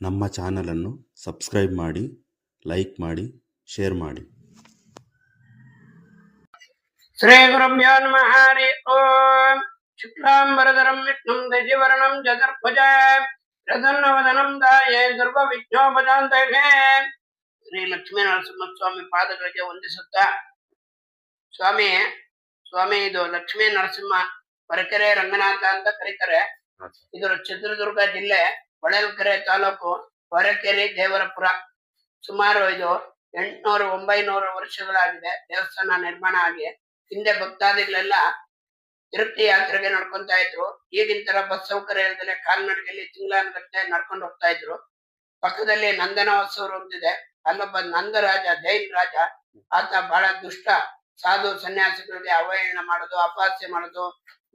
ನಮ್ಮ ಚಾನಲನ್ನು ಸಬ್ಸ್ಕ್ರೈಬ್ ಮಾಡಿ ಲೈಕ್ ಮಾಡಿ ಶೇರ್ ಮಾಡಿ. ಶ್ರೀ ಗುರುಭ್ಯೋ ನಮಃ ಹರಿ ಓಂ. ಶುಕ್ಲಾಂಬರಧರಂ ವಿಷ್ಣುಂ ದಶಿವರ್ಣಂ ಚತುರ್ಭುಜ. ಪ್ರಸನ್ನವದನಂ ದಾಯೇ ಸರ್ವ ವಿಘ್ನೋಪಜಾಂತಯೇ ಶ್ರೀ ಲಕ್ಷ್ಮೀ ನರಸಿಂಹ ಸ್ವಾಮಿ ಪಾದಗಳಿಗೆ ವಂದಿಸುತ್ತಾ ಸ್ವಾಮಿ ಸ್ವಾಮಿ ಇದು ಲಕ್ಷ್ಮೀ ನರಸಿಂಹ ಪರಕೆರೆ ರಂಗನಾಥ ಅಂತ ಕರೀತಾರೆ. ಇದು ಚಿತ್ರದುರ್ಗ ಜಿಲ್ಲೆ ಹೊಳಲ್ಕೆರೆ ತಾಲೂಕು ಹೊರಕೆರೆ ದೇವರಪುರ. ಸುಮಾರು ಇದು ಎಂಟ್ನೂರು, ಒಂಬೈನೂರು ವರ್ಷಗಳಾಗಿದೆ ದೇವಸ್ಥಾನ ನಿರ್ಮಾಣ ಆಗಿ. ಹಿಂದೆ ಭಕ್ತಾದಿಗಳೆಲ್ಲ ತೃಪ್ತಿ ಯಾತ್ರೆಗೆ ನಡ್ಕೊಂತ ಇದ್ರು. ಈಗಿನ ತರ ಬಸ್ ಸೌಕರ್ಯ ಇಲ್ದಲೆ ಕಾಲ್ನಡಿಗೆಯಲ್ಲಿ ತಿಂಗಳಾನುಗಟ್ಟಲೆ ನಡ್ಕೊಂಡು ಹೋಗ್ತಾ ಇದ್ರು. ಪಕ್ಕದಲ್ಲಿ ನಂದನ ಹೊಸೂರು ಅಂತಿದೆ. ಅಲ್ಲೊಬ್ಬ ನಂದರಾಜ, ಜೈನ್ ರಾಜ, ಆತ ಬಹಳ ದುಷ್ಟ. ಸಾಧು ಸನ್ಯಾಸಿಗಳಿಗೆ ಅವಹೇಳನ ಮಾಡೋದು, ಅಪಹಾಸ್ಯ ಮಾಡೋದು,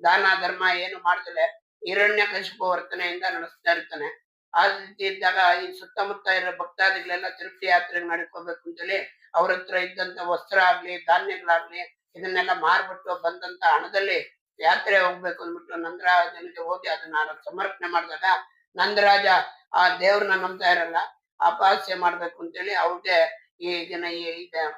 ದಾನ ಧರ್ಮ ಏನು ಮಾಡ್ದಲೆ ಹಿರಣ್ಯ ಕಶಿಪು ವರ್ತನೆಯಿಂದ ನಡೆಸ್ತಾ ಇರ್ತಾನೆ. ಆ ರೀತಿ ಇದ್ದಾಗ ಈ ಸುತ್ತಮುತ್ತ ಇರೋ ಭಕ್ತಾದಿಗಳೆಲ್ಲ ತಿರುಪತಿ ಯಾತ್ರೆ ನಡ್ಕೋಬೇಕು ಅಂತೇಳಿ ಅವ್ರ ಹತ್ರ ಇದ್ದಂತ ವಸ್ತ್ರ ಆಗ್ಲಿ ಧಾನ್ಯಗಳಾಗ್ಲಿ ಇದನ್ನೆಲ್ಲ ಮಾರ್ಬಿಟ್ಟು ಬಂದಂತ ಹಣದಲ್ಲಿ ಯಾತ್ರೆ ಹೋಗ್ಬೇಕು ಅಂದ್ಬಿಟ್ಟು ನಂದರಾಜನಿಗೆ ಹೋಗಿ ಅದನ್ನ ಸಮರ್ಪಣೆ ಮಾಡಿದಾಗ ನಂದರಾಜ ಆ ದೇವ್ರನ್ನ ನಂಬ್ತಾ ಇರಲ್ಲ ಅಪಹಾಸ್ಯ ಮಾಡ್ಬೇಕು ಅಂತೇಳಿ ಅವ್ರಿಗೆ ಈಗಿನ ಈ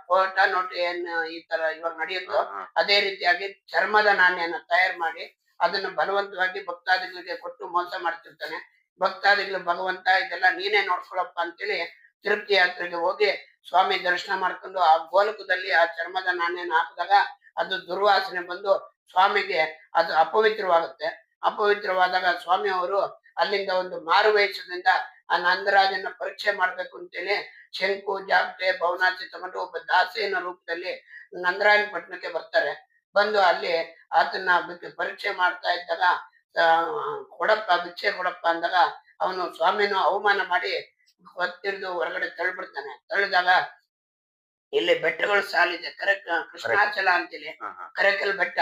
ಕೋಟ ನೋಟ್ ಏನ್ ಈ ತರ ಇವಾಗ ನಡೆಯುತ್ತೋ ಅದೇ ರೀತಿಯಾಗಿ ಚರ್ಮದ ನಾಣ್ಯನ ತಯಾರು ಮಾಡಿ ಅದನ್ನ ಬಲವಂತವಾಗಿ ಭಕ್ತಾದಿಗಳಿಗೆ ಕೊಟ್ಟು ಮೋಸ ಮಾಡ್ತಿರ್ತಾನೆ. ಭಕ್ತಾದಿಗಳು ಭಗವಂತ, ಇದೆಲ್ಲ ನೀನೇ ನೋಡ್ಕೊಳಪ್ಪ ಅಂತೇಳಿ ತಿರುಪ್ತಿ ಯಾತ್ರೆಗೆ ಹೋಗಿ ಸ್ವಾಮಿ ದರ್ಶನ ಮಾಡ್ಕೊಂಡು ಆ ಗೋಲಕದಲ್ಲಿ ಆ ಚರ್ಮದ ನಾಣ್ಯನ ಹಾಕಿದಾಗ ಅದು ದುರ್ವಾಸನೆ ಬಂದು ಸ್ವಾಮಿಗೆ ಅದು ಅಪವಿತ್ರವಾಗುತ್ತೆ. ಅಪವಿತ್ರವಾದಾಗ ಸ್ವಾಮಿ ಅವರು ಅಲ್ಲಿಂದ ಒಂದು ಮಾರುವೇಷದಿಂದ ಆ ನಂದರಾಜನ ಪರೀಕ್ಷೆ ಮಾಡ್ಬೇಕು ಅಂತೇಳಿ ಶಂಕು ಜಾಪ್ಟೆ ಭವನಾಚಿ ತಗೊಂಡು ಒಬ್ಬ ದಾಸಿಯನ ರೂಪದಲ್ಲಿ ನಂದರಾಯನ ಪಟ್ಟಣಕ್ಕೆ ಬರ್ತಾರೆ. ಬಂದು ಅಲ್ಲಿ ಆತನ ಬಿಟ್ಟು ಪರೀಕ್ಷೆ ಮಾಡ್ತಾ ಇದ್ದಾಗ ಕೊಡಪ್ಪ ಭಿಕ್ಷೆ ಕೊಡಪ್ಪ ಅಂದಾಗ ಅವನು ಸ್ವಾಮಿನ ಅವಮಾನ ಮಾಡಿ ಹೊತ್ತಿರಿದು ಹೊರಗಡೆ ತಳ್ಬಿಡ್ತಾನೆ ತಳ್ಳಿದಾಗ ಇಲ್ಲಿ ಬೆಟ್ಟಗಳು ಸಾಲಿದೆ. ಕರೆ ಕೃಷ್ಣಾಚಲ ಅಂತೇಳಿ ಕರೆಕಲ್ ಬೆಟ್ಟ.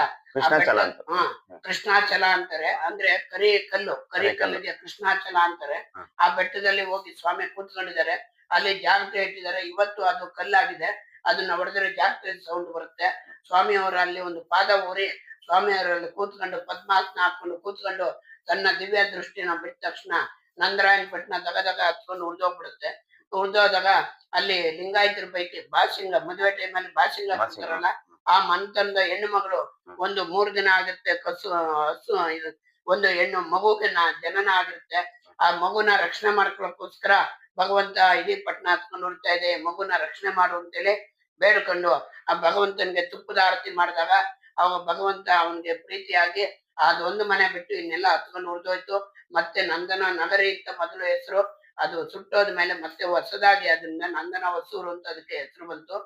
ಹಾ ಕೃಷ್ಣಾಚಲ ಅಂತಾರೆ. ಅಂದ್ರೆ ಕರಿ ಕಲ್ಲು. ಕರಿ ಕರಿ ಕಲ್ಲು. ಕಲ್ಲಿಗೆ ಕೃಷ್ಣಾಚಲ ಅಂತಾರೆ. ಆ ಬೆಟ್ಟದಲ್ಲಿ ಹೋಗಿ ಸ್ವಾಮಿ ಕೂತ್ಕೊಂಡಿದ್ದಾರೆ. ಅಲ್ಲಿ ಜಾಗೃತಿ ಇಟ್ಟಿದ್ದಾರೆ. ಇವತ್ತು ಅದು ಕಲ್ಲಾಗಿದೆ. ಅದನ್ನ ಹೊಡೆದ್ರೆ ಜಾಸ್ತಿ ಸೌಂಡ್ ಬರುತ್ತೆ. ಸ್ವಾಮಿ ಅವರ ಅಲ್ಲಿ ಒಂದು ಪಾದ ಊರಿ ಸ್ವಾಮಿ ಅವರಲ್ಲಿ ಕೂತ್ಕೊಂಡು ಪದ್ಮಾಸನ ಹಾಕೊಂಡು ಕೂತ್ಕೊಂಡು ತನ್ನ ದಿವ್ಯ ದೃಷ್ಟಿನ ಬಿಟ್ಟ ತಕ್ಷಣ ನಂದರಾಯಣ ಪಟ್ಟಣ ದಗ ದಗ ಹತ್ಕೊಂಡು ಉಳಿದೋಗ್ಬಿಡುತ್ತೆ. ಉಳಿದೋದಾಗ ಅಲ್ಲಿ ಲಿಂಗಾಯತರ ಪೈಕಿ ಬಾಸಿಂಗ ಮದುವೆ ಟೈಮಲ್ಲಿ ಬಾಸಿಂಗ ಬಾಸಿಂಗ. ಕೊಡ್ತಾರಲ್ಲ ಆ ಮಂತಂದ ಹೆಣ್ಣು ಮಗಳು ಒಂದು ಮೂರು ದಿನ ಆಗಿರುತ್ತೆ ಕಸು ಹಸು ಇದು ಒಂದು ಹೆಣ್ಣು ಮಗುವಿನ ಜನನ ಆಗಿರುತ್ತೆ. ಆ ಮಗುನ ರಕ್ಷಣೆ ಮಾಡ್ಕೊಳ್ಳೋಕೋಸ್ಕರ ಭಗವಂತ ಇಡೀ ಪಟ್ಟಣ ಹತ್ಕೊಂಡು ಇದೆ, ಮಗುನ ರಕ್ಷಣೆ ಮಾಡು ಅಂತೇಳಿ ಬೇಡ್ಕೊಂಡು ಆ ಭಗವಂತನಿಗೆ ತುಪ್ಪದ ಆರತಿ ಮಾಡಿದಾಗ ಅವ ಭಗವಂತ ಅವನಿಗೆ ಪ್ರೀತಿಯಾಗಿ ಅದೊಂದು ಮನೆ ಬಿಟ್ಟು ಇನ್ನೆಲ್ಲ ಹತ್ಕೊಂಡು ಉಳಿದೋಯ್ತು ಮತ್ತೆ ನಂದನ ನಗರಿ ಅಂತ ಮೊದಲು ಹೆಸರು, ಅದು ಸುಟ್ಟೋದ ಮೇಲೆ ಮತ್ತೆ ಹೊಸದಾಗಿ ಅದನ್ನ ನಂದನ ಹೊಸೂರು ಅಂತ ಅದಕ್ಕೆ ಹೆಸರು ಬಂತು.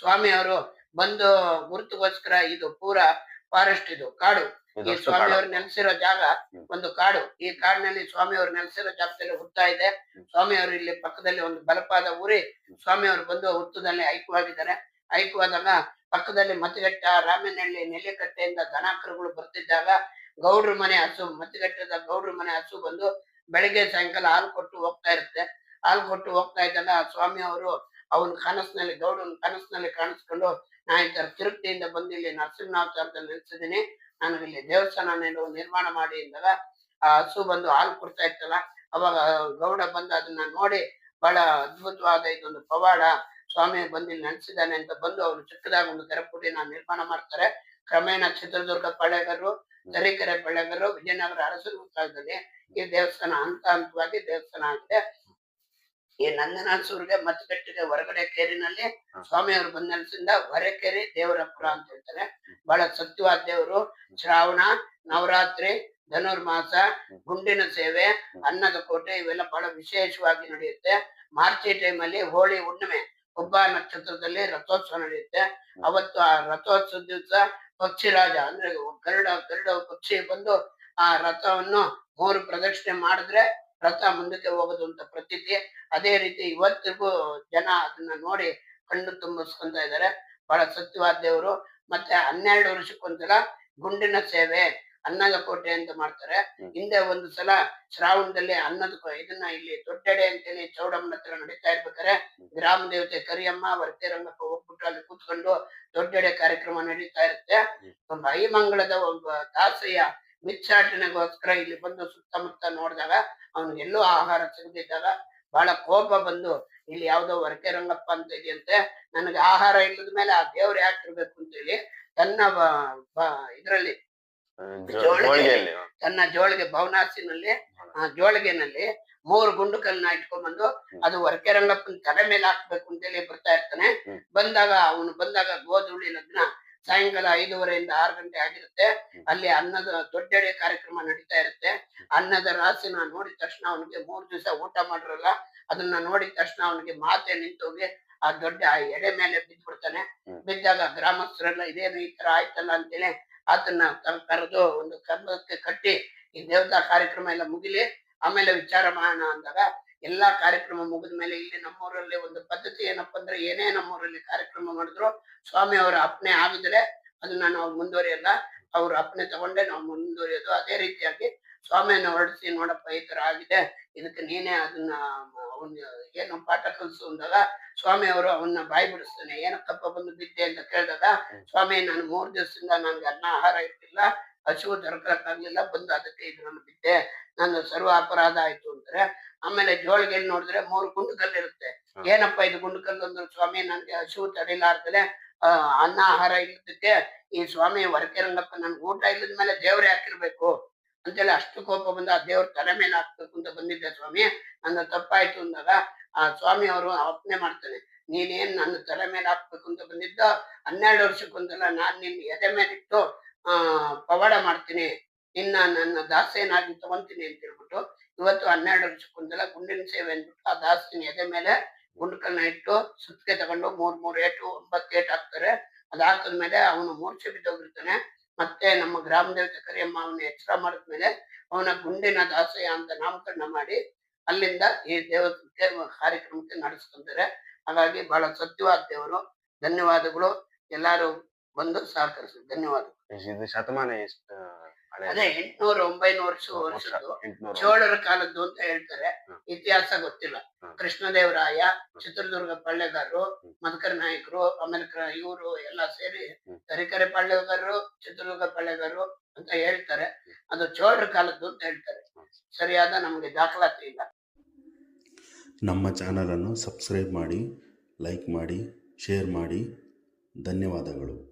ಸ್ವಾಮಿ ಅವರು ಬಂದು ಗುರುತುಗೋಸ್ಕರ ಇದು ಪೂರಾ ಫಾರೆಸ್ಟ್ ಇದು ಕಾಡು. ಈ ಸ್ವಾಮಿಯವರು ಸ್ವಾಮಿ ನೆಲೆಸಿರೋ ಜಾಗ ಒಂದು ಕಾಡು. ಈ ಕಾಡಿನಲ್ಲಿ ಸ್ವಾಮಿ ಅವ್ರು ನೆಲೆಸಿರೋ ಜಾಗದಲ್ಲಿ ಹುತ್ತಾ ಇದೆ. ಸ್ವಾಮಿ ಅವರು ಇಲ್ಲಿ ಪಕ್ಕದಲ್ಲಿ ಒಂದು ಬಲಪಾದ ಊರಿ ಸ್ವಾಮಿ ಅವರು ಬಂದು ಹುತ್ತದಲ್ಲಿ ಐಕ್ಯವಾಗಿದ್ದಾರೆ ಐಕ್ಯವಾದಾಗ ಪಕ್ಕದಲ್ಲಿ ಮತಗಟ್ಟ ರಾಮನಹಳ್ಳಿ ನೆಲೆಕಟ್ಟೆಯಿಂದ ದನಕರುಗಳು ಬರ್ತಿದ್ದಾಗ ಗೌಡ್ರ ಮನೆ ಹಸು ಮತಗಟ್ಟದ ಗೌಡ್ರ ಮನೆ ಹಸು ಬಂದು ಬೆಳಿಗ್ಗೆ ಸಾಯಂಕಾಲ ಹಾಲು ಕೊಟ್ಟು ಹೋಗ್ತಾ ಇರುತ್ತೆ. ಹಾಲು ಕೊಟ್ಟು ಹೋಗ್ತಾ ಇದ್ದಾಗ ಸ್ವಾಮಿ ಅವರು ಅವನ ಕನಸಿನಲ್ಲಿ ಗೌಡನ ಕನಸಿನಲ್ಲಿ ಕಾಣಿಸ್ಕೊಂಡು ನಾ ಈ ತರ ತಿರುಪ್ತಿಯಿಂದ ಬಂದು ಇಲ್ಲಿ ನರಸಿಂಹಾವತಾರದಲ್ಲಿ ನಿಲ್ಸಿದ್ದೀನಿ ನನಗೆ ಇಲ್ಲಿ ದೇವಸ್ಥಾನ ನಿರ್ಮಾಣ ಮಾಡಿ ಅಂದಾಗ, ಆ ಹಸು ಬಂದು ಹಾಲು ಕೊಡ್ತಾ ಇತ್ತಲ್ಲ, ಅವಾಗ ಗೌಡ ಬಂದು ಅದನ್ನ ನೋಡಿ ಬಹಳ ಅದ್ಭುತವಾದ ಇದೊಂದು ಪವಾಡ, ಸ್ವಾಮಿ ಬಂದು ಇಲ್ಲಿ ಅಂತ ಬಂದು ಅವರು ಚಿಕ್ಕದಾಗ ಒಂದು ಕೆರೆಪುಟಿನ ನಿರ್ಮಾಣ ಮಾಡ್ತಾರೆ. ಕ್ರಮೇಣ ಚಿತ್ರದುರ್ಗ ಪಳೆಗರು ತರೀಕೆರೆ ಪಳೆಗರು ವಿಜಯನಗರ ಅರಸರು ಕಾಲದಲ್ಲಿ ಈ ದೇವಸ್ಥಾನ ಹಂತ ಹಂತವಾಗಿ ದೇವಸ್ಥಾನ ಆಗಿದೆ. ಈ ನಂದನಾಸೂರ್ಗೆ ಮತಗಟ್ಟಿಗೆ ಹೊರಗಡೆ ಕೇರಿನಲ್ಲಿ ಸ್ವಾಮಿಯವರು ಬಂದ ನೆಲೆಸಿಂದ ಹೊರಕೆರೆ ದೇವರಪುರ ಅಂತ ಹೇಳ್ತಾರೆ. ಬಹಳ ಸತ್ಯವಾದ ದೇವರು. ಶ್ರಾವಣ ನವರಾತ್ರಿ ಧನುರ್ಮಾಸ ಗುಂಡಿನ ಸೇವೆ ಅನ್ನದ ಕೋಟೆ ಇವೆಲ್ಲ ಬಹಳ ವಿಶೇಷವಾಗಿ ನಡೆಯುತ್ತೆ. ಮಾರ್ಚಿ ಟೈಮಲ್ಲಿ ಹೋಳಿ ಹುಣ್ಣಿಮೆ ಒಬ್ಬ ನಕ್ಷತ್ರದಲ್ಲಿ ರಥೋತ್ಸವ ನಡೆಯುತ್ತೆ. ಅವತ್ತು ಆ ರಥೋತ್ಸವ ದಿವಸ ಪಕ್ಷಿರಾಜ ಅಂದ್ರೆ ಗರುಡ ಗರುಡ ಪಕ್ಷಿ ಬಂದು ಆ ರಥವನ್ನು ಮೂರು ಪ್ರದಕ್ಷಿಣೆ ಮಾಡಿದ್ರೆ ರಥ ಮುಂದಕ್ಕೆ ಹೋಗೋದು ಅಂತ ಪ್ರತೀತಿ. ಅದೇ ರೀತಿ ಇವತ್ತಿಗೂ ಜನ ಅದನ್ನ ನೋಡಿ ಕಣ್ಣು ತುಂಬಿಸ್ಕೊಂತ ಇದ್ದಾರೆ. ಬಹಳ ಸತ್ಯವಾದ ದೇವರು. ಮತ್ತೆ ಹನ್ನೆರಡು ವರ್ಷಕ್ಕೊಂದ್ಸಲ ಗುಂಡಿನ ಸೇವೆ ಅನ್ನದ ಕೋಟೆ ಅಂತ ಮಾಡ್ತಾರೆ. ಹಿಂದೆ ಒಂದು ಸಲ ಶ್ರಾವಣದಲ್ಲಿ ಅನ್ನದ ಇದನ್ನ ಇಲ್ಲಿ ದೊಡ್ಡೆಡೆ ಅಂತೇಳಿ ಚೌಡಮ್ಮನ ಹತ್ರ ನಡೀತಾ ಇರ್ಬೇಕಾರೆ ಗ್ರಾಮ ದೇವತೆ ಕರಿಯಮ್ಮ ವರ್ತೆರಂಗಪ್ಪ ಹೋಗ್ಬಿಟ್ಟು ಅಲ್ಲಿ ಕೂತ್ಕೊಂಡು ದೊಡ್ಡೆಡೆ ಕಾರ್ಯಕ್ರಮ ನಡೀತಾ ಇರುತ್ತೆ. ಐಮಂಗಳದ ಒಬ್ಬ ದಾಸಯ್ಯ ಮಿಚ್ಚಾಟನೆಗೋಸ್ಕರ ಇಲ್ಲಿ ಬಂದು ಸುತ್ತಮುತ್ತ ನೋಡಿದಾಗ ಅವನು ಎಲ್ಲೂ ಆಹಾರ ಸಿಗದಿದ್ದಾಗ ಬಹಳ ಕೋಪ ಬಂದು ಇಲ್ಲಿ ಯಾವುದೋ ವರಕೆ ರಂಗಪ್ಪ ಅಂತ ಇದೆಯಂತೆ ನನಗೆ ಆಹಾರ ಇಲ್ಲದ ಮೇಲೆ ಆ ದೇವ್ರು ಯಾಕಿರ್ಬೇಕು ಅಂತೇಳಿ ತನ್ನ ಬ- ಬ- ಇದ್ರಲ್ಲಿ ಜೋಳಿಗೆ. ತನ್ನ ಜೋಳಿಗೆ ಭವನಾಸಿನಲ್ಲಿ ಆ ಜೋಳಿಗೆನಲ್ಲಿ ಮೂರು ಗುಂಡುಕಲ್ನ ಇಟ್ಕೊಂಡ್ಬಂದು ಅದು ಹೊರಕೆ ರಂಗಪ್ಪನ ತಲೆ ಮೇಲೆ ಹಾಕ್ಬೇಕು ಅಂತೇಳಿ ಬರ್ತಾ ಇರ್ತಾನೆ. ಬಂದಾಗ ಅವನು ಬಂದಾಗ ಗೋಧುಳಿ ಲಗ್ನ ಸಾಯಂಕಾಲ ಐದೂವರೆಯಿಂದ ಆರು ಗಂಟೆ ಆಗಿರುತ್ತೆ. ಅಲ್ಲಿ ಅನ್ನದ ದೊಡ್ಡಡೆ ಕಾರ್ಯಕ್ರಮ ನಡೀತಾ ಇರುತ್ತೆ. ಅನ್ನದ ರಾಶಿನ ನೋಡಿದ ತಕ್ಷಣ ಅವನಿಗೆ ಮೂರು ದಿವಸ ಊಟ ಮಾಡಿರಲ್ಲ ಅದನ್ನ ನೋಡಿದ ತಕ್ಷಣ ಅವನಿಗೆ ಮಾತೆ ನಿಂತೋಗಿ ಆ ದೊಡ್ಡ ಆ ಎಡೆ ಮೇಲೆ ಬಿದ್ದ್ಬಿಡ್ತಾನೆ. ಬಿದ್ದಾಗ ಗ್ರಾಮಸ್ಥರೆಲ್ಲ ಇದೇನು ಈ ತರ ಆಯ್ತಲ್ಲ ಅಂತೇಳಿ ಆತನ ಕರೆದು ಒಂದು ಕಂಬಕ್ಕೆ ಕಟ್ಟಿ ಈ ದೇವತಾ ಕಾರ್ಯಕ್ರಮ ಎಲ್ಲ ಮುಗಿಲಿ ಆಮೇಲೆ ವಿಚಾರ ಮಾಡೋಣ ಅಂದಾಗ ಎಲ್ಲಾ ಕಾರ್ಯಕ್ರಮ ಮುಗಿದ ಮೇಲೆ ಇಲ್ಲಿ ನಮ್ಮೂರಲ್ಲಿ ಒಂದು ಪದ್ಧತಿ ಏನಪ್ಪ ಅಂದ್ರೆ ಏನೇ ನಮ್ಮೂರಲ್ಲಿ ಕಾರ್ಯಕ್ರಮ ಮಾಡಿದ್ರು ಸ್ವಾಮಿ ಅವರ ಅಪ್ನೆ ಆಗಿದ್ರೆ ಅದನ್ನ ನಾವು ಮುಂದುವರಿಯಲ್ಲ. ಅವ್ರ ಅಪ್ನೆ ತಗೊಂಡೆ ನಾವು ಮುಂದುವರಿಯೋದು. ಅದೇ ರೀತಿಯಾಗಿ ಸ್ವಾಮಿಯನ್ನ ಹೊರಡಿಸಿ ನೋಡಪ್ಪ ಈ ತರ ಆಗಿದೆ. ಇದಕ್ಕೆ ನೀನೇ ಅದನ್ನ ಅವನ್ ಏನು ಪಾಠ ಕಲಿಸು ಅಂದಾಗ ಸ್ವಾಮಿ ಅವರು ಅವನ್ನ ಬಾಯಿ ಬಿಡಿಸ್ತಾನೆ. ಏನಕ್ಕಪ್ಪ ಬಂದು ಬಿದ್ದೆ ಅಂತ ಕೇಳಿದಾಗ ಸ್ವಾಮಿ ನಾನು ಮೂರ್ ದಿವಸದಿಂದ ನನ್ಗೆ ಅನ್ನ ಆಹಾರ ಇರ್ಲಿಲ್ಲ ಹಸಿವು ದೊರಕಕ್ಕಾಗ್ಲಿಲ್ಲ ಬಂದು ಅದಕ್ಕೆ ಇದ್ರಲ್ಲಿ ಬಿಟ್ಟೆ. ನನ್ನ ಸರ್ವ ಅಪರಾಧ ಆಯ್ತು ಅಂದ್ರೆ ಆಮೇಲೆ ಜೋಳಿಗೆಯಲ್ಲಿ ನೋಡಿದ್ರೆ ಮೂರು ಗುಂಡುಕಲ್ಲು ಇರುತ್ತೆ. ಏನಪ್ಪ ಇದು ಗುಂಡುಕಲ್ಲು ಅಂದ್ರೆ ಸ್ವಾಮಿ ನನ್ಗೆ ಹಸಿವು ತಡಿಲಾರ್ದಲೆ ಆ ಅನ್ನ ಆಹಾರ ಇಲ್ಲದಕ್ಕೆ ಈ ಸ್ವಾಮಿ ವರ್ಕೆ ರಂಗಪ್ಪ ನನ್ಗೆ ಊಟ ಇಲ್ಲದ ಮೇಲೆ ದೇವ್ರೇ ಹಾಕಿರ್ಬೇಕು. ಅಂತೇಳಿ ಅಷ್ಟು ಕೋಪ ಬಂದ ಆ ದೇವ್ರ ತಲೆ ಮೇಲೆ ಹಾಕ್ಬೇಕು ಅಂತ ಬಂದಿದ್ದೆ ಸ್ವಾಮಿ. ನನ್ನ ತಪ್ಪಾಯ್ತು ಅಂದಾಗ ಆ ಸ್ವಾಮಿ ಅವರು ಅಪ್ಪನೆ ಮಾಡ್ತಾನೆ ನೀನೇನ್ ನನ್ನ ತಲೆ ಮೇಲೆ ಹಾಕ್ಬೇಕು ಅಂತ ಬಂದಿದ್ದ ಹನ್ನೆರಡು ವರ್ಷಕ್ಕೊಂದಲ್ಲ ನಾನ್ ನಿನ್ನ ಎದೆ ಮೇಲೆ ಆ ಪವಾಡ ಮಾಡ್ತೀನಿ. ನಿನ್ನ ನನ್ನ ದಾಸೇನಾಗಿ ತಗೊಂತೀನಿ ಅಂತ ಹೇಳ್ಬಿಟ್ಟು ಇವತ್ತು ಹನ್ನೆರಡು ವರ್ಷಕ್ಕೊಂದೆಲ್ಲ ಗುಂಡಿನ ಸೇವೆ ಅಂದ್ಬಿಟ್ಟು ಆ ದಾಸಿನ ಎದೆ ಮೇಲೆ ಗುಂಡ್ಕನ್ನ ಇಟ್ಟು ಸುತ್ತಿಗೆ ತಗೊಂಡು ಮೂರ್ ಮೂರ್ ಏಟು, ಒಂಬತ್ತು ಏಟ್ ಹಾಕ್ತಾರೆ. ಅದಾಕದ್ಮೇಲೆ ಅವನು ಮೂರ್ಛೆ ಬಿದ್ದೋಗಿರ್ತಾನೆ. ಮತ್ತೆ ನಮ್ಮ ಗ್ರಾಮ ದೇವತೆ ಕರಿಯಮ್ಮ ಅವನ ಎಚ್ಚರ ಮಾಡಿದ್ಮೇಲೆ ಅವನ ಗುಂಡಿನ ದಾಸಯ್ಯ ಅಂತ ನಾಮಕರಣ ಮಾಡಿ ಅಲ್ಲಿಂದ ಈ ದೇವತೆ ಕಾರ್ಯಕ್ರಮಕ್ಕೆ ನಡೆಸ್ಕೊಂತಾರೆ. ಹಾಗಾಗಿ ಬಹಳ ಸತ್ಯವಾದ ದೇವರು. ಧನ್ಯವಾದಗಳು. ಎಲ್ಲಾರು ಬಂದು ಸಹಕರಿಸಿದ್ರು. ಧನ್ಯವಾದಗಳು ಇದು ಶತಮಾನ ಎಷ್ಟು ಅದೇ ಎಂಟ್ನೂರು ಒಂಬೈನೂರು ವರ್ಷ ವರ್ಷದ್ದು. ಚೋಳರ ಕಾಲದ್ದು ಅಂತ ಹೇಳ್ತಾರೆ. ಇತಿಹಾಸ ಗೊತ್ತಿಲ್ಲ. ಕೃಷ್ಣದೇವರಾಯ ಚಿತ್ರದುರ್ಗ ಪಳ್ಳೆಗಾರರು. ಮಧುಕರ ನಾಯಕರು ಆಮೇಲೆ ಇವರು ಎಲ್ಲ ಸೇರಿ ತರಿಕರೆ ತರೀಕೆರೆ ಪಳ್ಳೆಗಾರರು ಚಿತ್ರದುರ್ಗ ಪಳ್ಳೆಗಾರರು ಅಂತ ಹೇಳ್ತಾರೆ. ಅದು ಚೋಳರ ಕಾಲದ್ದು ಅಂತ ಹೇಳ್ತಾರೆ. ಸರಿಯಾದ ನಮಗೆ ದಾಖಲಾತಿ ಇಲ್ಲ. ನಮ್ಮ ಚಾನಲನ್ನು ಸಬ್ಸ್ಕ್ರೈಬ್ ಮಾಡಿ ಲೈಕ್ ಮಾಡಿ ಶೇರ್ ಮಾಡಿ. ಧನ್ಯವಾದಗಳು.